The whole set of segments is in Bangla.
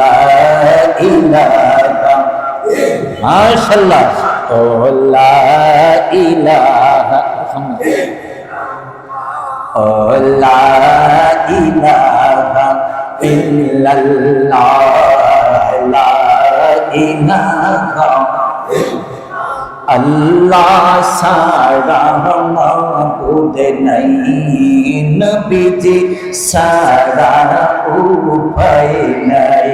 লা ইলাহা মাশাআল্লাহ। ও লা ইলাহা ও লা ইলাহা ইল্লাল্লাহ ইলাহা আল্লাহ সারা মাবুদ নাই, নবীজি সারা উপায় নাই।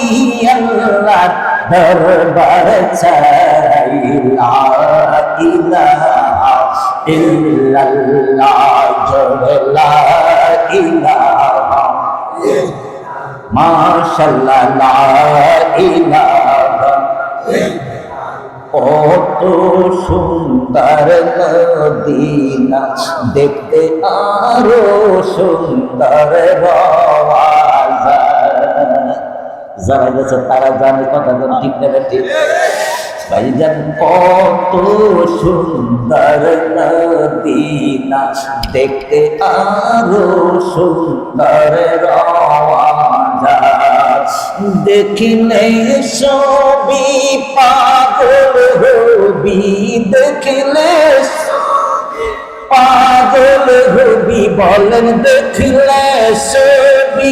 দরবার চাই, লা ইলাহা ইল্লাল্লাহ, জোরে লা ইলাহা। মাশাআল্লাহ, লা ইলাহা। কত সুন্দর মদিনা, দেখতে আরও সুন্দর রওয়াজা। যারা গেছে, তারা জানে কথা কোন ঠিক না ঠিক ভাইজান কত সুন্দর নদীনা দেখতে আরও সুন্দর রওয়াজা দেখিলে সবই পাগল হবি, দেখিলে পাগল হবি, বলেন দেখিলে সবই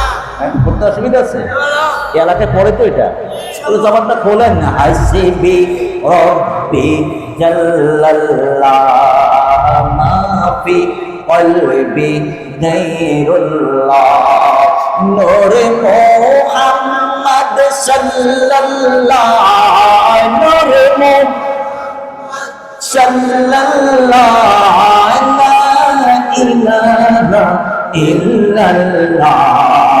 পড়তে অসুবিধা আছে? এলাকায় পড়ে তো এটা। জবানটা খোলেন না। হাসিবি রব্বি জাল্লাল্লাহ, মাফি কলবি গায়রুল্লাহ, নূর মুহাম্মদ সাল্লাল্লাহ, নূর মুহাম্মদ সাল্লাল্লাহ, লা ইলাহা ইল্লাল্লাহ।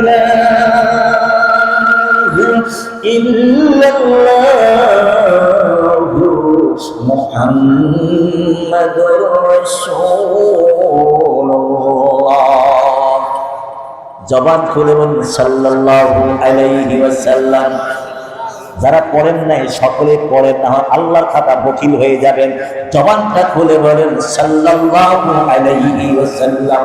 إله إلا الله محمد رسول الله জবান খুলে বলুন সাল্লাল্লাহু আলাইহি ওয়াসাল্লাম যারা পড়েন নাই সকলে পড়েন না হয় আল্লাহর খাতা বকিল হয়ে যাবেন জবানটা খুলে বলেন সাল্লাল্লাহু আলাইহি ওয়াসাল্লাম